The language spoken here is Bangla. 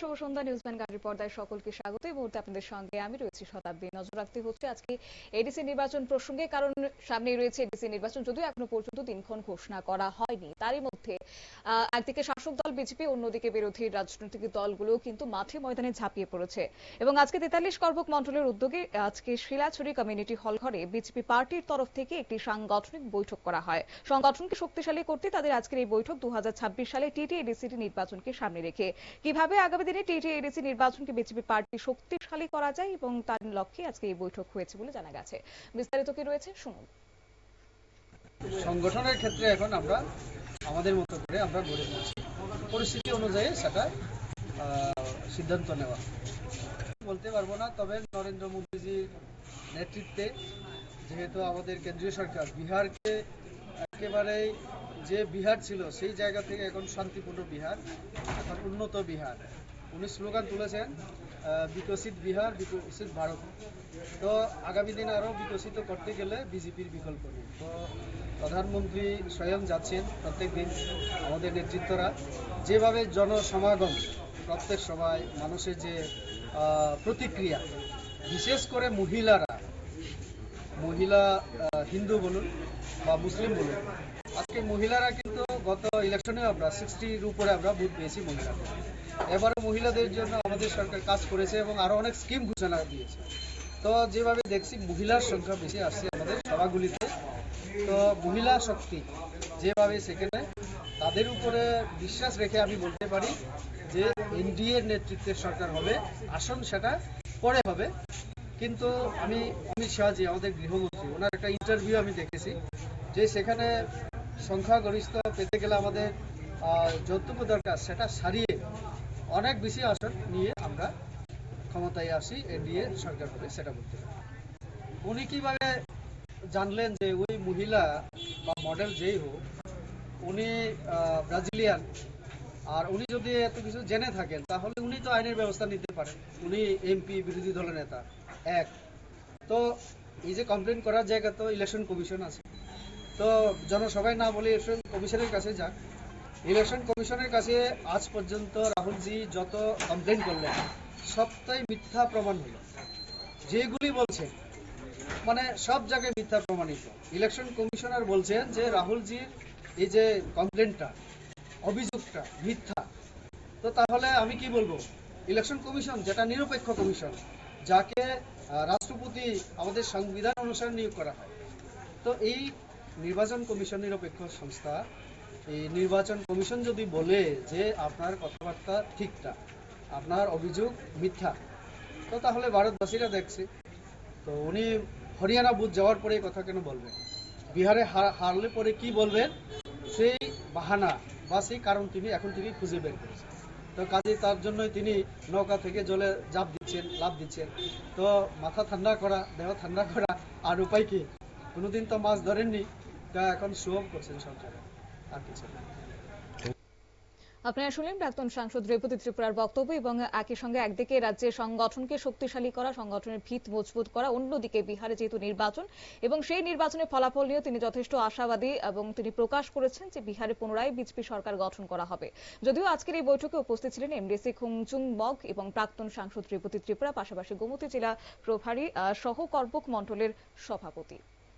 শুভ সন্ধ্যা, নিউজ ভ্যান গাড়ির পর্দায় সকলকে স্বাগত। এই মুহূর্তে আপনাদের সঙ্গে আমি রয়েছি শতাব্দী। নজর রাখতে হচ্ছে আজকে এডিসি নির্বাচন প্রসঙ্গে, কারণ সামনেই রয়েছে এডিসি নির্বাচন। যদিও এখনও পর্যন্ত দিনক্ষণ ঘোষণা করা হয়নি। তারই মধ্যে একদিকে শাসক দল বিজেপি, অন্যদিকে বিরোধী রাজনৈতিক দলগুলো কিন্তু মাঠে ময়দানে ঝাঁপিয়ে পড়েছে। এবং আজকে তেতাল্লিশ করবক মন্ডলের উদ্যোগে, আজকে শিলাছড়ি কমিউনিটি হল ঘরে বিজেপি পার্টির তরফ থেকে একটি সাংগঠনিক বৈঠক করা হয়। সংগঠনকে শক্তিশালী করতে তাদের আজকের এই বৈঠক দু হাজার ছাব্বিশ সালে টিটি এডিসিটি নির্বাচনকে সামনে রেখে। কীভাবে আগামী দিনে টিটি এডিসি নির্বাচনকে বিজেপি পার্টি শক্তিশালী করা যায় এবং তার লক্ষ্যে আজকে এই বৈঠক হয়েছে বলে জানা গেছে। বিস্তারিত কি রয়েছে? শুনুন। সংগঠনের ক্ষেত্রে এখন আমরা আমাদের মতো করে আমরা গড়ে তুলছি। পরিস্থিতি অনুযায়ী সেটা সিদ্ধান্ত নেওয়া। বলতে পারব না, তবে নরেন্দ্র মোদীজির নেতৃত্বে যেহেতু আমাদের কেন্দ্রীয় সরকার, বিহারকে একেবারেই যে বিহার ছিল, সেই জায়গা থেকে এখন শান্তিপূর্ণ বিহার, এখন উন্নত বিহার। উনি স্লোগান তুলেছেন বিকশিত বিহার, বিকশিত ভারত। তো আগামী দিনে আরও বিকশিত করতে গেলে বিজেপির বিকল্প নেই। তো প্রধানমন্ত্রী স্বয়ং যাচ্ছেন প্রত্যেক দিন আমাদের নেতৃত্বরা। যেভাবে জনসমাগম প্রত্যেক সভায় মানুষের যে প্রতিক্রিয়া, বিশেষ করে মহিলারা, মহিলা হিন্দু বলুন বা মুসলিম বলুন আজকে মহিলারা কিন্তু গত ইলেকশনে আমরা সিক্সটির উপরে আমরা ভোট পেয়েছি মহিলা এবারে মহিলাদের জন্য আমাদের সরকার কাজ করেছে এবং আরও অনেক স্কিম ঘোষণা দিয়েছে। তো যেভাবে দেখছি, মহিলার সংখ্যা বেশি আসছে আমাদের সভাগুলিতে। তো মহিলা শক্তি যেভাবে সেখানে, তাদের উপরে বিশ্বাস রেখে আমি বলতে পারি যে এনডিএর নেতৃত্বের সরকার হবে, আসন সেটা পরে হবে। কিন্তু আমি অমিত শাহজি আমাদের গৃহমন্ত্রী, ওনার একটা ইন্টারভিউ আমি দেখেছি যে সেখানে সংখ্যাগরিষ্ঠ পেতে গেলে আমাদের যতটুকু দরকার, সেটা সারিয়ে অনেক বেশি আসন নিয়ে আমরা ক্ষমতায় আসি, এনডিএ সরকার হবে সেটা বলতে উনি কীভাবে জানলেন যে ওই মহিলা বা মডেল যেই হোক, উনি ব্রাজিলিয়ান, আর উনি যদি এত কিছু জেনে থাকেন, তাহলে উনি তো আইনের ব্যবস্থা নিতে পারেন উনি এমপি, বিরোধী দলের নেতা, এক। তো এই যে কমপ্লেন করার জায়গা তো ইলেকশন কমিশন আছে। তো জনসভায় না বলে ইলেকশন কমিশনের কাছে যাক। ইলেকশন কমিশনের কাছে আজ পর্যন্ত রাহুলজি যত কমপ্লেন করলেন, সবটাই মিথ্যা প্রমাণ হলো। যেগুলি বলছেন মানে সব জায়গায় মিথ্যা প্রমাণিত। ইলেকশন কমিশনার বলছেন যে রাহুলজির এই যে কমপ্লেনটা অভিযোগটা মিথ্যা। তো তাহলে আমি কি বলব? ইলেকশন কমিশন, যেটা নিরপেক্ষ কমিশন, যাকে রাষ্ট্রপতি আমাদের সংবিধান অনুসারে নিয়োগ করা হয়। তো এই নির্বাচন কমিশন নিরপেক্ষ সংস্থা, এই নির্বাচন কমিশন যদি বলে যে আপনার কথাবার্তা ঠিকটা, আপনার অভিযোগ মিথ্যা, তো তাহলে ভারতবাসীরা দেখছে। তো উনি হরিয়ানা বুথ যাওয়ার পরে কথা কেন বলবেন? বিহারে হারলে পরে কি বলবেন? সেই বাহানা বা সেই কারণ তিনি এখন থেকে খুঁজে বের করেছেন। তো কাজে তার জন্যই তিনি নৌকা থেকে জলে জাপ দিচ্ছেন লাভ দিচ্ছেন। তো মাথা ঠান্ডা করা, দেহ ঠান্ডা করা আর উপায় কি? কোনোদিন তো মাছ ধরেননি। তা এখন শো করছেন আর কিছু না। আপনারা শুনলেন প্রাক্তন সাংসদ ত্রিপুরার বক্তব্য এবং একই সঙ্গে একদিকে রাজ্যের সংগঠনকে শক্তিশালী করা, সংগঠনের ভিত মজবুত করা, অন্যদিকে বিহারে যেহেতু নির্বাচন এবং সেই নির্বাচনের ফলাফল নিয়ে তিনি যথেষ্ট আশাবাদী এবং তিনি প্রকাশ করেছেন যে বিহারে পুনরায় বিজেপি সরকার গঠন করা হবে। যদিও আজকের এই বৈঠকে উপস্থিত ছিলেন এমডিসি খুংচুং মগ এবং প্রাক্তন সাংসদ রেবতী ত্রিপুরা, পাশাপাশি গোমতী জেলা প্রভারী সহ কর্বক মণ্ডলের সভাপতি।